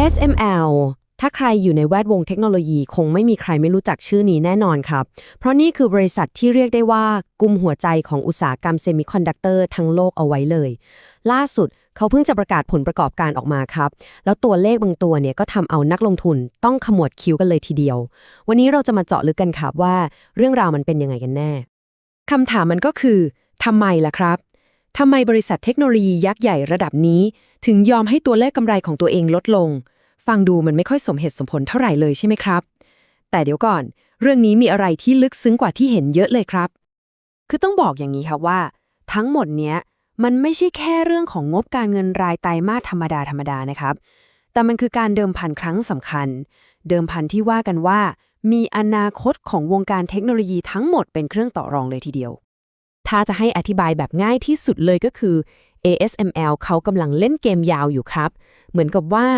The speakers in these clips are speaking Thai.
ASML ถ้าใครอยู่ในแวดวงเทคโนโลยีคงไม่มีใครไม่รู้จักชื่อนี้แน่นอนครับ เพราะนี่คือบริษัทที่เรียกได้ว่า กลุ่มหัวใจของอุตสาหกรรมเซมิคอนดักเตอร์ทั้งโลกเอาไว้เลย ล่าสุดเขาเพิ่งจะประกาศผลประกอบการออกมาครับ แล้วตัวเลขบางตัวเนี่ยก็ทำเอานักลงทุนต้องขมวดคิ้วกันเลยทีเดียว วันนี้เราจะมาเจาะลึกกันครับว่า เรื่องราวมันเป็นยังไงกันแน่คำถามมันก็คือทำไมล่ะครับ ทำไมบริษัทเทคโนโลยียักษ์ใหญ่ระดับนี้ ถึงยอมให้ตัวเลขกำไรของตัวเองลดลง ฟังดูมันไม่ค่อยสมเหตุสมผลเท่าไหร่เลยใช่ไหมครับ แต่เดี๋ยวก่อน เรื่องนี้มีอะไรที่ลึกซึ้งกว่าที่เห็นเยอะเลยครับ คือต้องบอกอย่างนี้ครับว่า ทั้งหมดเนี้ยมันไม่ใช่แค่เรื่องของงบการเงินรายไตรมาสธรรมดาธรรมดานะครับ แต่มันคือการเดิมพันครั้งสำคัญ เดิมพันที่ว่ากันว่า มีอนาคตของวงการเทคโนโลยีทั้งหมดเป็นเครื่องต่อรองเลยทีเดียว ถ้าจะให้อธิบายแบบง่ายที่สุดเลยก็คือ ASML เขากำลังเล่นเกมยาวอยู่ครับ เหมือนกับว่า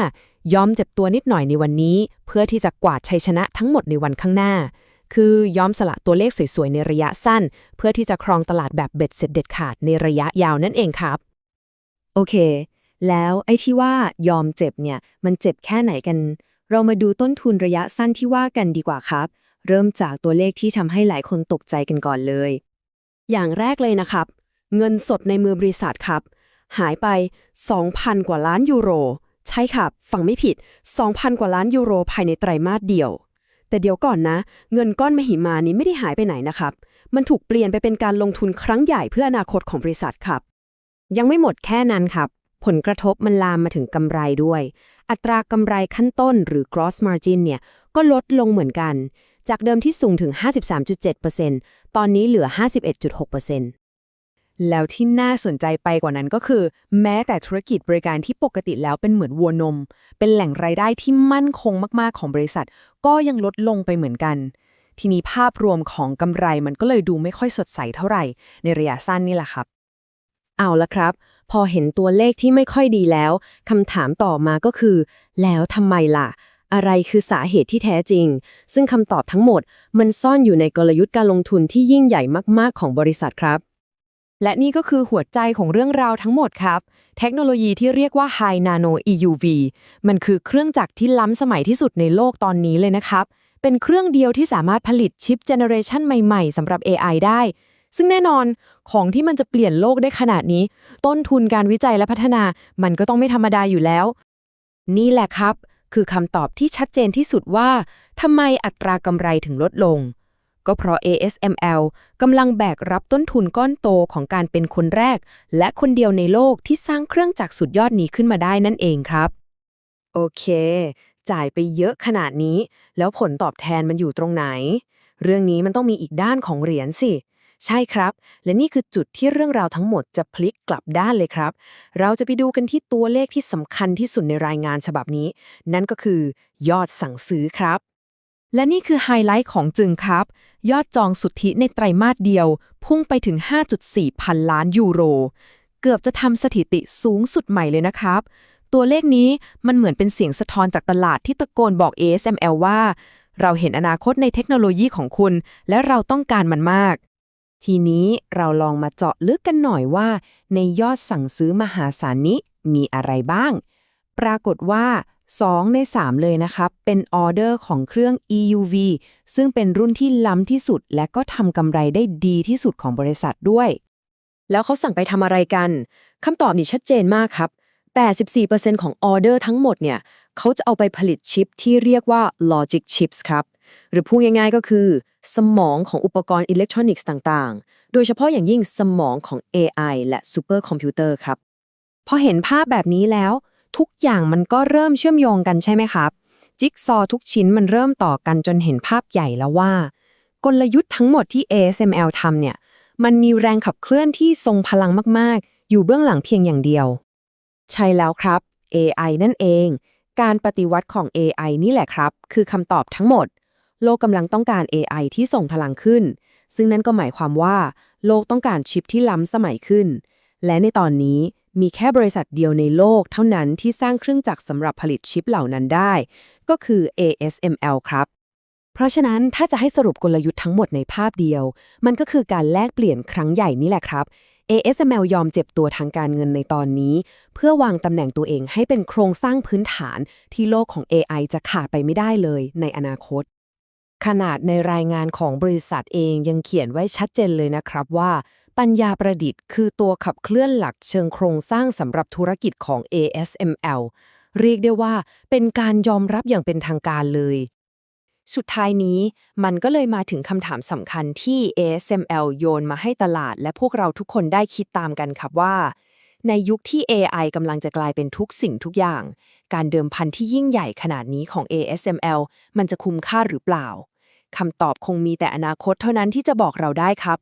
ยอมเจ็บตัวนิดหน่อยในวันนี้ เพื่อที่จะกวาดชัยชนะทั้งหมดในวันข้างหน้า คือยอมสละตัวเลขสวยๆ ในระยะสั้น เพื่อที่จะครองตลาดแบบเบ็ดเสร็จเด็ดขาดในระยะยาวนั่นเองครับ โอเค แล้วไอ้ที่ว่ายอมเจ็บเนี่ย มันเจ็บแค่ไหนกัน เรามาดูต้นทุนระยะสั้นที่ว่ากันดีกว่าครับ เริ่มจากตัวเลขที่ทำให้หลายคนตกใจกันก่อนเลย อย่างแรกเลยนะครับ เงินสดในมือบริษัทครับ หายไป 2,000 กว่าล้านยูโร ใช่ครับ ฟังไม่ผิด 2,000 กว่าล้านยูโรภายในไตรมาสเดียว แต่เดี๋ยวก่อนนะ เงินก้อนมหิมานี้ไม่ได้หายไปไหนนะครับ มันถูกเปลี่ยนไปเป็นการลงทุนครั้งใหญ่เพื่ออนาคตของบริษัทครับ ยังไม่หมดแค่นั้นครับผลกระทบมันลามมาถึงกำไรด้วย อัตรากำไรขั้นต้นหรือ gross margin เนี่ย ก็ลดลงเหมือนกัน จากเดิมที่สูงถึง 53.7%ตอนนี้เหลือ 51.6%แล้วที่น่าสนใจไปกว่านั้นก็คือ แม้แต่ธุรกิจบริการที่ปกติแล้วเป็นเหมือนวัวนม เป็นแหล่งรายได้ที่มั่นคงมากๆของบริษัท ก็ยังลดลงไปเหมือนกัน ทีนี้ภาพรวมของกำไรมันก็เลยดูไม่ค่อยสดใสเท่าไหร่ ในระยะสั้นนี่แหละครับเอาละครับ พอเห็นตัวเลขที่ไม่ค่อยดีแล้วคำถามต่อมาก็คือ แล้วทำไมล่ะ อะไรคือสาเหตุที่แท้จริง ซึ่งคำตอบทั้งหมด มันซ่อนอยู่ในกลยุทธ์การลงทุนที่ยิ่งใหญ่มาก ๆ ของบริษัทครับ และนี่ก็คือหัวใจของเรื่องราวทั้งหมดครับ เทคโนโลยีที่เรียกว่า High Nano EUV มันคือเครื่องจักรที่ล้ำสมัยที่สุดในโลกตอนนี้เลยนะครับ เป็นเครื่องเดียวที่สามารถผลิตชิปเจเนอเรชันใหม่ๆสำหรับ AI ได้ซึ่งแน่นอนของที่มันจะเปลี่ยนโลกได้ขนาดนี้ ต้นทุนการวิจัยและพัฒนา มันก็ต้องไม่ธรรมดาอยู่แล้ว นี่แหละครับ คือคำตอบที่ชัดเจนที่สุดว่าทำไมอัตรากำไรถึงลดลง ก็เพราะ ASML กำลังแบกรับต้นทุนก้อนโตของการเป็นคนแรก และคนเดียวในโลกที่สร้างเครื่องจักรสุดยอดนี้ขึ้นมาได้นั่นเองครับ โอเค จ่ายไปเยอะขนาดนี้ แล้วผลตอบแทนมันอยู่ตรงไหน เรื่องนี้มันต้องมีอีกด้านของเหรียญสิ ใช่ครับ และนี่คือจุดที่เรื่องราวทั้งหมดจะพลิกกลับด้านเลยครับ เราจะไปดูกันที่ตัวเลขที่สำคัญที่สุดในรายงานฉบับนี้ นั่นก็คือยอดสั่งซื้อครับ และนี่คือไฮไลท์ของจึงครับ ยอดจองสุทธิในไตรมาสเดียว พุ่งไปถึง 5.4 พันล้านยูโร เกือบจะทำสถิติสูงสุดใหม่เลยนะครับ ตัวเลขนี้มันเหมือนเป็นเสียงสะท้อนจากตลาดที่ตะโกนบอก ASML ว่าเราเห็นอนาคตในเทคโนโลยีของคุณ และเราต้องการมันมาก ทีนี้เราลองมาเจาะลึกกันหน่อยว่า ในยอดสั่งซื้อมหาศาลนี้มีอะไรบ้าง ปรากฏว่า 2 ใน 3 เลยนะครับ เป็นออเดอร์ของเครื่อง EUV ซึ่งเป็นรุ่นที่ล้ำที่สุด และก็ทำกำไรได้ดีที่สุดของบริษัทด้วย แล้วเขาสั่งไปทำอะไรกันคำตอบนี่ชัดเจนมากครับ 84%ของออเดอร์ทั้งหมดเนี่ยเขาจะเอาไปผลิตชิปที่เรียกว่า Logic Chips ครับ หรือพูดง่ายๆก็คือ สมองของอุปกรณ์อิเล็กทรอนิกส์ต่างๆ โดยเฉพาะอย่างยิ่งสมองของ AI และซูเปอร์คอมพิวเตอร์ครับ พอเห็นภาพแบบนี้แล้ว ทุกอย่างมันก็เริ่มเชื่อมโยงกันใช่ไหมครับ จิ๊กซอว์ทุกชิ้นมันเริ่มต่อกันจนเห็นภาพใหญ่แล้วว่า กลยุทธ์ทั้งหมดที่ ASML ทำเนี่ย มันมีแรงขับเคลื่อนที่ทรงพลังมากๆ อยู่เบื้องหลังเพียงอย่างเดียว ใช่แล้วครับ AI นั่นเอง การปฏิวัติของ AI นี่แหละครับ คือคำตอบทั้งหมด โลกกำลังต้องการ AI ที่ส่งพลังขึ้น ซึ่งนั่นก็หมายความว่า โลกต้องการชิปที่ล้ำสมัยขึ้น และในตอนนี้มีแค่บริษัทเดียวในโลกเท่านั้นที่สร้างเครื่องจักรสำหรับผลิตชิปเหล่านั้นได้ ก็คือ ASML ครับ เพราะฉะนั้นถ้าจะให้สรุปกลยุทธ์ทั้งหมดในภาพเดียว มันก็คือการแลกเปลี่ยนครั้งใหญ่นี่แหละครับ ASML ยอมเจ็บตัวทางการเงินในตอนนี้ เพื่อวางตำแหน่งตัวเองให้เป็นโครงสร้างพื้นฐานที่โลกของ AI จะขาดไปไม่ได้เลยในอนาคต ขนาดในรายงานของบริษัทเองยังเขียนไว้ชัดเจนเลยนะครับว่า ปัญญาประดิษฐ์คือตัวขับเคลื่อนหลักเชิงโครงสร้างสำหรับธุรกิจของ ASML เรียกได้ว่าเป็นการยอมรับอย่างเป็นทางการเลย สุดท้ายนี้มันก็เลยมาถึงคำถามสำคัญที่ ASML โยนมาให้ตลาด และพวกเราทุกคนได้คิดตามกันครับว่า ในยุคที่ AI กำลังจะกลายเป็นทุกสิ่งทุกอย่าง การเดิมพันที่ยิ่งใหญ่ขนาดนี้ของ ASML มันจะคุ้มค่าหรือเปล่า คำตอบคงมีแต่อนาคตเท่านั้นที่จะบอกเราได้ครับ